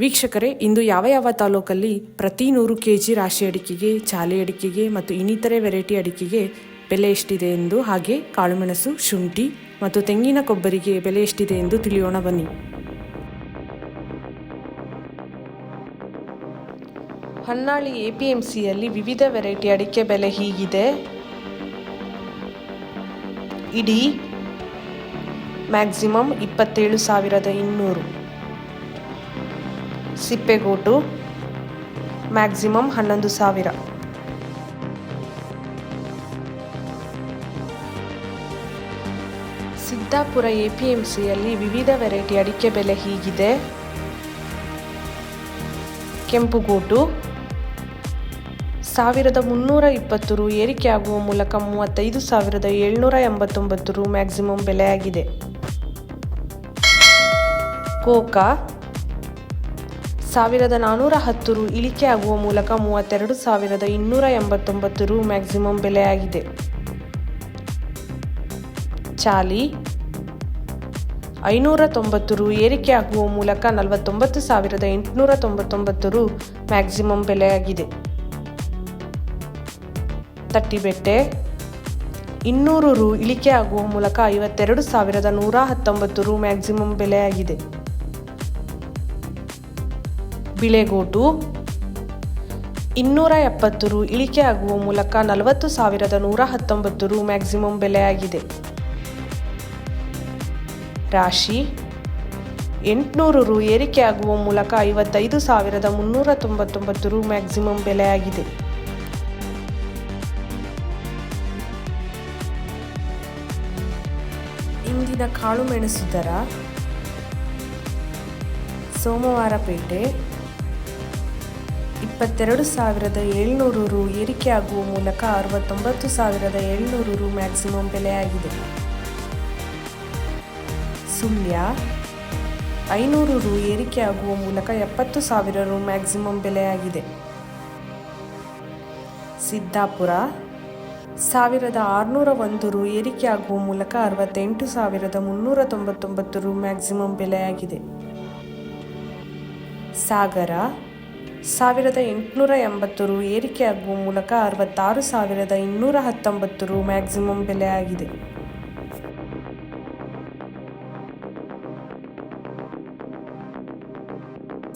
ವೀಕ್ಷಕರೇ, ಇಂದು ಯಾವ ಯಾವ ತಾಲೂಕಲ್ಲಿ ಪ್ರತಿ ನೂರು ಕೆ ಜಿ ರಾಶಿ ಅಡಿಕೆಗೆ, ಚಾಲೆ ಅಡಿಕೆಗೆ ಮತ್ತು ಇನ್ನಿತರೆ ವೆರೈಟಿ ಅಡಿಕೆಗೆ ಬೆಲೆ ಎಷ್ಟಿದೆ ಎಂದು ಹಾಗೆ ಕಾಳುಮೆಣಸು, ಶುಂಠಿ ಮತ್ತು ತೆಂಗಿನ ಕೊಬ್ಬರಿಗೆ ಬೆಲೆ ಎಷ್ಟಿದೆ ಎಂದು ತಿಳಿಯೋಣ ಬನ್ನಿ. ಹೊನ್ನಾಳಿ ಎ ಪಿ ಎಂ ಸಿಯಲ್ಲಿ ವಿವಿಧ ವೆರೈಟಿ ಅಡಿಕೆ ಬೆಲೆ ಹೀಗಿದೆ. ಇಡೀ ಮ್ಯಾಕ್ಸಿಮಮ್ ಇಪ್ಪತ್ತೇಳು ಸಾವಿರದ ಇನ್ನೂರು. ಸಿಪ್ಪೆಗೋಟು, ಮ್ಯಾಕ್ಸಿಮಮ್ ಹನ್ನೊಂದು ಸಾವಿರ. ಸಿದ್ದಾಪುರ ಎ ಪಿ ಎಂ ಸಿಯಲ್ಲಿ ವಿವಿಧ ವೆರೈಟಿ ಅಡಿಕೆ ಬೆಲೆ ಹೀಗಿದೆ. ಕೆಂಪುಗೂಟು, ಸಾವಿರದ ಮುನ್ನೂರ ಇಪ್ಪತ್ತು ರು ಏರಿಕೆ ಆಗುವ ಮೂಲಕ ಮೂವತ್ತೈದು ಸಾವಿರದ ಏಳ್ನೂರ ಎಂಬತ್ತೊಂಬತ್ತು ರು ಮ್ಯಾಕ್ಸಿಮಮ್ ಬೆಲೆಯಾಗಿದೆ. ಕೋಕಾ ಸಾವಿರದ ನಾನ್ನೂರ ಹತ್ತು ರು ಇಳಿಕೆ ಆಗುವ ಮೂಲಕ ಮೂವತ್ತೆರಡು ಸಾವಿರದ ಇನ್ನೂರ ಎಂಬತ್ತೊಂಬತ್ತು ರು ಮ್ಯಾಕ್ಸಿಮಮ್ ಬೆಲೆಯಾಗಿದೆ. ಚಾಲಿ, ಐನೂರ ತೊಂಬತ್ತು ರು ಏರಿಕೆ ಆಗುವ ಮೂಲಕ ನಲವತ್ತೊಂಬತ್ತು ಸಾವಿರದ ಎಂಟುನೂರ ತೊಂಬತ್ತೊಂಬತ್ತು ರು ಮ್ಯಾಕ್ಸಿಮಮ್ ಬೆಲೆಯಾಗಿದೆ. ತಟ್ಟಿಬೆಟ್ಟೆ, ಇನ್ನೂರು ರು ಇಳಿಕೆ ಆಗುವ ಮೂಲಕ ಐವತ್ತೆರಡು ಸಾವಿರದ ನೂರ ಹತ್ತೊಂಬತ್ತು ರು ಮ್ಯಾಕ್ಸಿಮಮ್ ಬೆಲೆಯಾಗಿದೆ. ಬಿಳೆಗೋಟು. ಇನ್ನೂರ ಎಪ್ಪತ್ತು ರು ಇಳಿಕೆ ಆಗುವ ಮೂಲಕ ನಲವತ್ತು ಸಾವಿರದ ನೂರ ಹತ್ತೊಂಬತ್ತು ರು ಮ್ಯಾಕ್ಸಿಮಮ್ ಬೆಲೆಯಾಗಿದೆ. ರಾಶಿ, ಎಂಟುನೂರು ರು ಏರಿಕೆ ಆಗುವ ಮೂಲಕ ಐವತ್ತೈದು ಸಾವಿರದ ಮುನ್ನೂರ ತೊಂಬತ್ತೊಂಬತ್ತು ರು ಮ್ಯಾಕ್ಸಿಮಮ್ ಬೆಲೆಯಾಗಿದೆ. ಇಂದಿನ ಕಾಳುಮೆಣಸು ದರ ಸೋಮವಾರಪೇಟೆ ಇಪ್ಪತ್ತೆರಡು ಸಾವಿರದ ಏಳ್ನೂರು ರು ಏರಿಕೆಯಾಗುವ ಮೂಲಕ ಅರವತ್ತೊಂಬತ್ತು ಸಾವಿರದ ಏಳ್ನೂರು ರು ಮ್ಯಾಕ್ಸಿಮಮ್ ಬೆಲೆಯಾಗಿದೆ. ಸುಳ್ಯ, ಐನೂರು ರು ಏರಿಕೆಯಾಗುವ ಮೂಲಕ ಎಪ್ಪತ್ತು ಸಾವಿರ ರು ಮ್ಯಾಕ್ಸಿಮಮ್ ಬೆಲೆಯಾಗಿದೆ. ಸಿದ್ದಾಪುರ, ಸಾವಿರದ ಆರುನೂರ ಒಂದು ರು ಏರಿಕೆಯಾಗುವ ಮೂಲಕ ಅರವತ್ತೆಂಟು ಸಾವಿರದ ಮುನ್ನೂರ ತೊಂಬತ್ತೊಂಬತ್ತು ರು ಮ್ಯಾಕ್ಸಿಮಮ್ ಬೆಲೆಯಾಗಿದೆ. ಸಾಗರ ಸಾವಿರದ ಎಂಟುನೂರ ಎಂಬತ್ತು ರು ಏರಿಕೆಯಾಗುವ ಮೂಲಕ ಅರವತ್ತಾರು ಸಾವಿರದ ಇನ್ನೂರ ಹತ್ತೊಂಬತ್ತು ರು ಮ್ಯಾಕ್ಸಿಮಮ್ ಬೆಲೆಯಾಗಿದೆ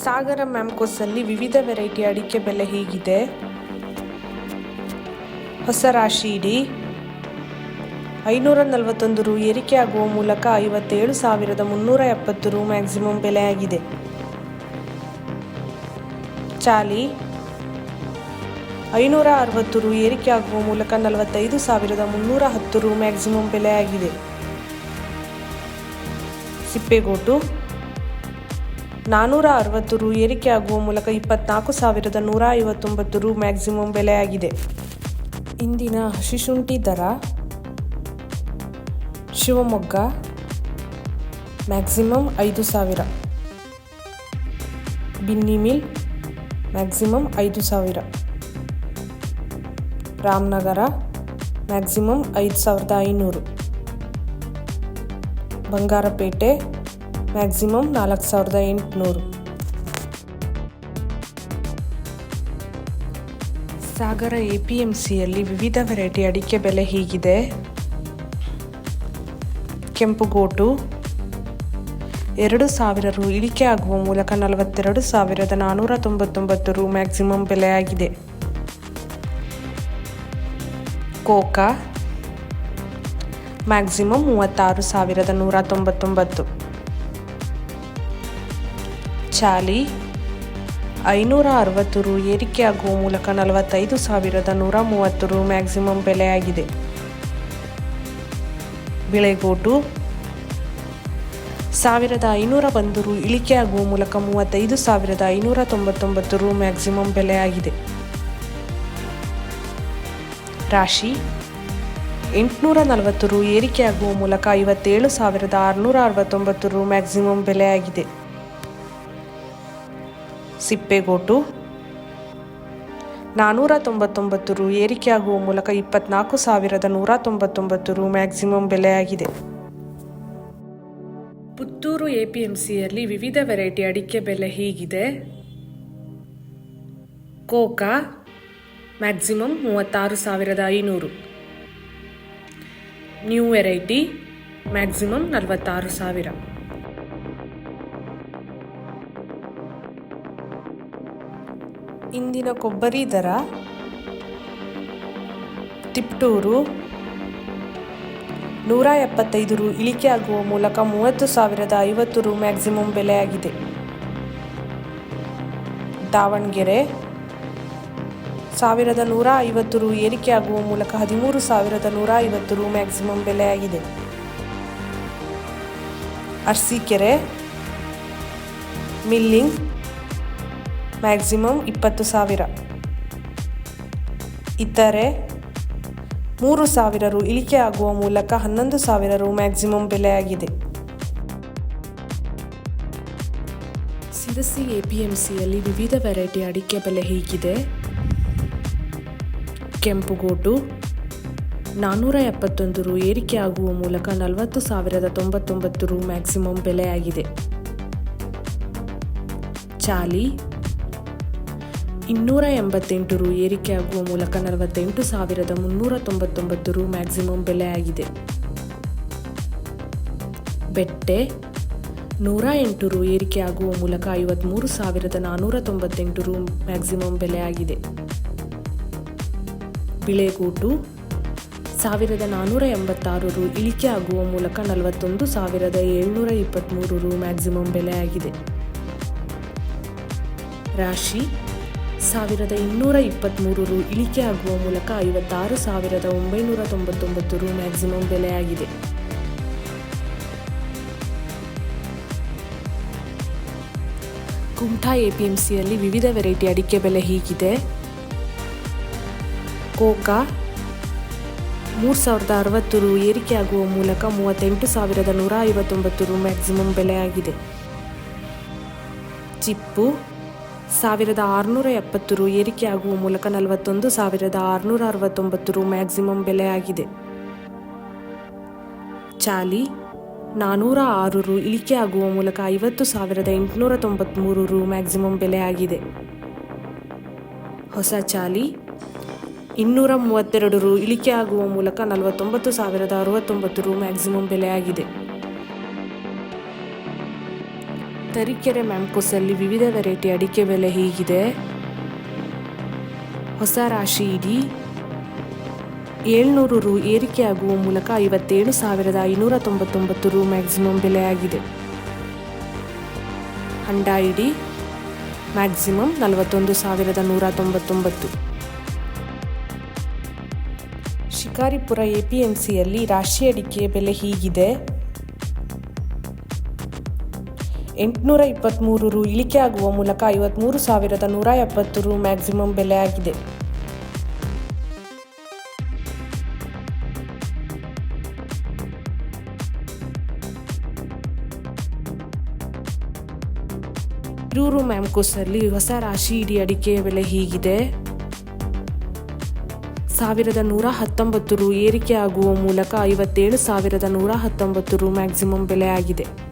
ಸಾಗರ ಮ್ಯಾಮ್ಕೋಸಲ್ಲಿ ವಿವಿಧ ವೆರೈಟಿ ಅಡಿಕೆ ಬೆಲೆ ಹೀಗಿದೆ. ಹೊಸ ರಾಶಿ ಇಡೀ. ಐನೂರ ನಲವತ್ತೊಂದು ರು ಏರಿಕೆಯಾಗುವ ಮೂಲಕ ಐವತ್ತೇಳು ಸಾವಿರದ ಮುನ್ನೂರ ಎಪ್ಪತ್ತು ರು ಮ್ಯಾಕ್ಸಿಮಮ್ ಬೆಲೆಯಾಗಿದೆ ಚಾಲಿ ಐನೂರ ಅರವತ್ತು ರು ಏರಿಕೆ ಆಗುವ ಮೂಲಕ ನಲವತ್ತೈದು ಸಾವಿರದ ಮುನ್ನೂರ ಹತ್ತು ರು ಮ್ಯಾಕ್ಸಿಮಮ್ ಬೆಲೆಯಾಗಿದೆ. ಸಿಪ್ಪೆಗೋಟು ನಾನ್ನೂರ ಅರವತ್ತು ರು ಏರಿಕೆ ಆಗುವ ಮೂಲಕ ಇಪ್ಪತ್ನಾಲ್ಕು ಸಾವಿರದ ನೂರ ಐವತ್ತೊಂಬತ್ತು ರು ಮ್ಯಾಕ್ಸಿಮಮ್ ಬೆಲೆಯಾಗಿದೆ. ಇಂದಿನ ಹಸಿಶುಂಠಿ ದರ ಶಿವಮೊಗ್ಗ ಮ್ಯಾಕ್ಸಿಮಮ್ ಐದು ಸಾವಿರ. ಬಿನ್ನಿ ಮಿಲ್ ಮ್ಯಾಕ್ಸಿಮಮ್ ಐದು ಸಾವಿರ. ರಾಮನಗರ ಮ್ಯಾಕ್ಸಿಮಮ್ ಐದು ಸಾವಿರದ ಐನೂರು. ಬಂಗಾರಪೇಟೆ ಮ್ಯಾಕ್ಸಿಮಮ್ ನಾಲ್ಕು ಸಾವಿರದ ಎಂಟುನೂರು. ಸಾಗರ ಎ ಪಿ ಎಂ ಸಿಯಲ್ಲಿ ವಿವಿಧ ವೆರೈಟಿ ಅಡಿಕೆ ಬೆಲೆ ಹೀಗಿದೆ. ಕೆಂಪುಗೋಟು ಎರಡು ಸಾವಿರ ರು ಇಳಿಕೆ ಆಗುವ ಮೂಲಕ ನಲವತ್ತೆರಡು ಸಾವಿರದ ನಾನ್ನೂರ ತೊಂಬತ್ತೊಂಬತ್ತು ರು ಮ್ಯಾಕ್ಸಿಮಮ್ ಬೆಲೆಯಾಗಿದೆ. ಕೋಕಾ ಮ್ಯಾಕ್ಸಿಮಮ್ ಮೂವತ್ತಾರು ಸಾವಿರದ ನೂರ ತೊಂಬತ್ತೊಂಬತ್ತು. ಚಾಲಿ ಐನೂರ ಅರವತ್ತು ರು ಏರಿಕೆ ಆಗುವ ಮೂಲಕ ನಲವತ್ತೈದು ಸಾವಿರದ ನೂರ ಮೂವತ್ತು ರು ಮ್ಯಾಕ್ಸಿಮಮ್ ಬೆಲೆಯಾಗಿದೆ. ಬಿಳೆಗೋಟು ಸಾವಿರದ ಐನೂರ ಒಂದು ರು ಇಳಿಕೆ ಆಗುವ ಮೂಲಕ ಮೂವತ್ತೈದು ಸಾವಿರದ ಐನೂರ ತೊಂಬತ್ತೊಂಬತ್ತು ರು ಮ್ಯಾಕ್ಸಿಮಮ್ ಬೆಲೆಯಾಗಿದೆ ರಾಶಿ ಎಂಟುನೂರ ನಲವತ್ತು ರು ಏರಿಕೆಯಾಗುವ ಮೂಲಕ ಐವತ್ತೇಳು ಸಾವಿರದ ಆರುನೂರ ಅರವತ್ತೊಂಬತ್ತು ರು ಮ್ಯಾಕ್ಸಿಮಮ್ ಬೆಲೆಯಾಗಿದೆ ಸಿಪ್ಪೆಗೋಟು ನಾನ್ನೂರ ತೊಂಬತ್ತೊಂಬತ್ತು ರು ಏರಿಕೆಯಾಗುವ ಮೂಲಕ ಇಪ್ಪತ್ನಾಲ್ಕು ಸಾವಿರದ ನೂರ ತೊಂಬತ್ತೊಂಬತ್ತು ರು ಮ್ಯಾಕ್ಸಿಮಮ್ ಬೆಲೆಯಾಗಿದೆ ಪುತ್ತೂರು ಎಪಿಎಂಸಿಯಲ್ಲಿ ವಿವಿಧ ವೆರೈಟಿ ಅಡಿಕೆ ಬೆಲೆ ಹೀಗಿದೆ. ಕೋಕಾ, ಮ್ಯಾಕ್ಸಿಮಮ್ ಮೂವತ್ತಾರು ಸಾವಿರದ ಐನೂರು. ನ್ಯೂ ವೆರೈಟಿ, ಮ್ಯಾಕ್ಸಿಮಮ್ ನಲವತ್ತಾರು ಸಾವಿರ. ಇಂದಿನ ಕೊಬ್ಬರಿ ದರ, ತಿಪ್ಟೂರು ನೂರ ಎಪ್ಪತ್ತೈದು ರು ಇಳಿಕೆ ಆಗುವ ಮೂಲಕ ಮೂವತ್ತು ಸಾವಿರದ ಐವತ್ತು ರು ಮ್ಯಾಕ್ಸಿಮಮ್ ಬೆಲೆಯಾಗಿದೆ. ದಾವಣಗೆರೆ, ಸಾವಿರದ ನೂರ ಐವತ್ತು ರು ಏರಿಕೆಯಾಗುವ ಮೂಲಕ ಹದಿಮೂರು ಸಾವಿರದ ನೂರ ಐವತ್ತು ರು ಮ್ಯಾಕ್ಸಿಮಮ್ ಬೆಲೆಯಾಗಿದೆ. ಅರ್ಸಿಕೆರೆ, ಮಿಲ್ಲಿಂಗ್ ಮ್ಯಾಕ್ಸಿಮಮ್ ಇಪ್ಪತ್ತು ಸಾವಿರ. ಇತರೆ ಮೂರು ಸಾವಿರ ರು ಇಳಿಕೆ ಆಗುವ ಮೂಲಕ ಹನ್ನೊಂದು ಸಾವಿರ ರು ಮ್ಯಾಕ್ಸಿಮಮ್ ಬೆಲೆಯಾಗಿದೆ. ಸಿರಸಿ ಎಪಿಎಂಸಿಯಲ್ಲಿ ವಿವಿಧ ವೆರೈಟಿ ಅಡಿಕೆ ಬೆಲೆ ಹೀಗಿದೆ. ಕೆಂಪುಗೋಟು ನಾನ್ನೂರ ಎಪ್ಪತ್ತೊಂದು ರು ಏರಿಕೆ ಆಗುವ ಮೂಲಕ ನಲವತ್ತು ಸಾವಿರದ ತೊಂಬತ್ತೊಂಬತ್ತು ರು ಮ್ಯಾಕ್ಸಿಮಮ್ ಬೆಲೆಯಾಗಿದೆ. ಚಾಲಿ ಇನ್ನೂರ ಎಂಬತ್ತೆಂಟು ರು ಏರಿಕೆ ಆಗುವ ಮೂಲಕ ನಲವತ್ತೆಂಟು ಸಾವಿರದ ಮುನ್ನೂರ ತೊಂಬತ್ತೊಂಬತ್ತು ರು ಮ್ಯಾಕ್ಸಿಮಮ್ ಬೆಲೆಯಾಗಿದೆ ಬೆಟ್ಟೆ, ನೂರ ಎಂಟು ರು ಏರಿಕೆ ಆಗುವ ಮೂಲಕ ಐವತ್ತ್ಮೂರು ಸಾವಿರದ ನಾನ್ನೂರ ತೊಂಬತ್ತೆಂಟು ರು ಮ್ಯಾಕ್ಸಿಮಮ್ ಬೆಲೆಯಾಗಿದೆ ಬಿಳೆಗೂಟು, ಸಾವಿರದ ನಾನ್ನೂರ ಎಂಬತ್ತಾರು ರು ಇಳಿಕೆ ಆಗುವ ಮೂಲಕ ನಲವತ್ತೊಂದು ಸಾವಿರದ ಏಳ್ನೂರ ಇಪ್ಪತ್ತ್ಮೂರು ರು ಮ್ಯಾಕ್ಸಿಮಮ್ ಬೆಲೆಯಾಗಿದೆ ರಾಶಿ ಸಾವಿರದ ಇನ್ನೂರ ಇಪ್ಪತ್ತ್ಮೂರು ರು ಇಳಿಕೆ ಆಗುವ ಮೂಲಕ ಐವತ್ತಾರು ಸಾವಿರದ ಒಂಬೈನೂರ ತೊಂಬತ್ತೊಂಬತ್ತು ರು ಮ್ಯಾಕ್ಸಿಮಮ್ ಬೆಲೆಯಾಗಿದೆ. ಕುಮಟಾ ಎಪಿಎಂಸಿಯಲ್ಲಿ ವಿವಿಧ ವೆರೈಟಿ ಅಡಿಕೆ ಬೆಲೆ ಹೀಗಿದೆ. ಕೋಕಾ ಮೂರು ಸಾವಿರದ ಅರವತ್ತು ರು ಏರಿಕೆ ಆಗುವ ಮೂಲಕ ಮೂವತ್ತೆಂಟು ಸಾವಿರದ ನೂರ ಐವತ್ತೊಂಬತ್ತು ರು ಮ್ಯಾಕ್ಸಿಮಮ್ ಬೆಲೆಯಾಗಿದೆ. ಚಿಪ್ಪು ಸಾವಿರದ ಆರುನೂರ ಎಪ್ಪತ್ತು ರು ಏರಿಕೆಯಾಗುವ ಮೂಲಕ ನಲವತ್ತೊಂದು ಸಾವಿರದ ಆರುನೂರ ಅರವತ್ತೊಂಬತ್ತು ರು ಮ್ಯಾಕ್ಸಿಮಮ್ ಬೆಲೆಯಾಗಿದೆ. ಚಾಲಿ ನಾನ್ನೂರ ಆರು ರು ಇಳಿಕೆಯಾಗುವ ಮೂಲಕ ಐವತ್ತು ಸಾವಿರದ ಎಂಟುನೂರ ತೊಂಬತ್ತ್ಮೂರು ರು ಮ್ಯಾಕ್ಸಿಮಮ್ ಬೆಲೆಯಾಗಿದೆ. ಹೊಸ ಚಾಲಿ, ಇನ್ನೂರ ಮೂವತ್ತೆರಡು ರು ಇಳಿಕೆಯಾಗುವ ಮೂಲಕ ನಲವತ್ತೊಂಬತ್ತು ಸಾವಿರದ ಅರವತ್ತೊಂಬತ್ತು ರು ಮ್ಯಾಕ್ಸಿಮಮ್ ಬೆಲೆಯಾಗಿದೆ. ತರೀಕೆರೆ ಮ್ಯಾಂಕೋಸಲ್ಲಿ ವಿವಿಧ ವೆರೈಟಿ ಅಡಿಕೆ ಬೆಲೆ ಹೀಗಿದೆ. ಹೊಸ ರಾಶಿ ಇಡೀ. ಏಳ್ನೂರು ರು ಏರಿಕೆಯಾಗುವ ಮೂಲಕ ಐವತ್ತೇಳು ಸಾವಿರದ ಐನೂರ ತೊಂಬತ್ತೊಂಬತ್ತು ರು ಮ್ಯಾಕ್ಸಿಮಮ್ ಬೆಲೆಯಾಗಿದೆ. ಹಂಡ ಇಡಿ. ಮ್ಯಾಕ್ಸಿಮಮ್ ನಲವತ್ತೊಂದು ಸಾವಿರದ ನೂರ ತೊಂಬತ್ತೊಂಬತ್ತು ಶಿಕಾರಿಪುರ ಎಪಿಎಂಸಿಯಲ್ಲಿ ರಾಶಿ ಅಡಿಕೆ ಬೆಲೆ ಹೀಗಿದೆ. ಎಂಟುನೂರ ಇಪ್ಪತ್ತ್ಮೂರು ರು ಇಳಿಕೆ ಆಗುವ ಮೂಲಕ ಐವತ್ತ್ಮೂರು ಸಾವಿರದ ನೂರ ಎಪ್ಪತ್ತು ರು ಮ್ಯಾಕ್ಸಿಮಮ್ ಬೆಲೆಯಾಗಿದೆ ಹಿರೂರು ಮ್ಯಾಮ್ಕೋಸ್ನಲ್ಲಿ ಹೊಸ ರಾಶಿ ಇಡೀ ಅಡಿಕೆಯ ಬೆಲೆ ಹೀಗಿದೆ. ಸಾವಿರದ ನೂರ ಹತ್ತೊಂಬತ್ತು ರು ಏರಿಕೆ ಆಗುವ ಮೂಲಕ ಐವತ್ತೇಳು ಸಾವಿರದ ನೂರ ಹತ್ತೊಂಬತ್ತು ರು ಮ್ಯಾಕ್ಸಿಮಮ್ ಬೆಲೆಯಾಗಿದೆ ಈ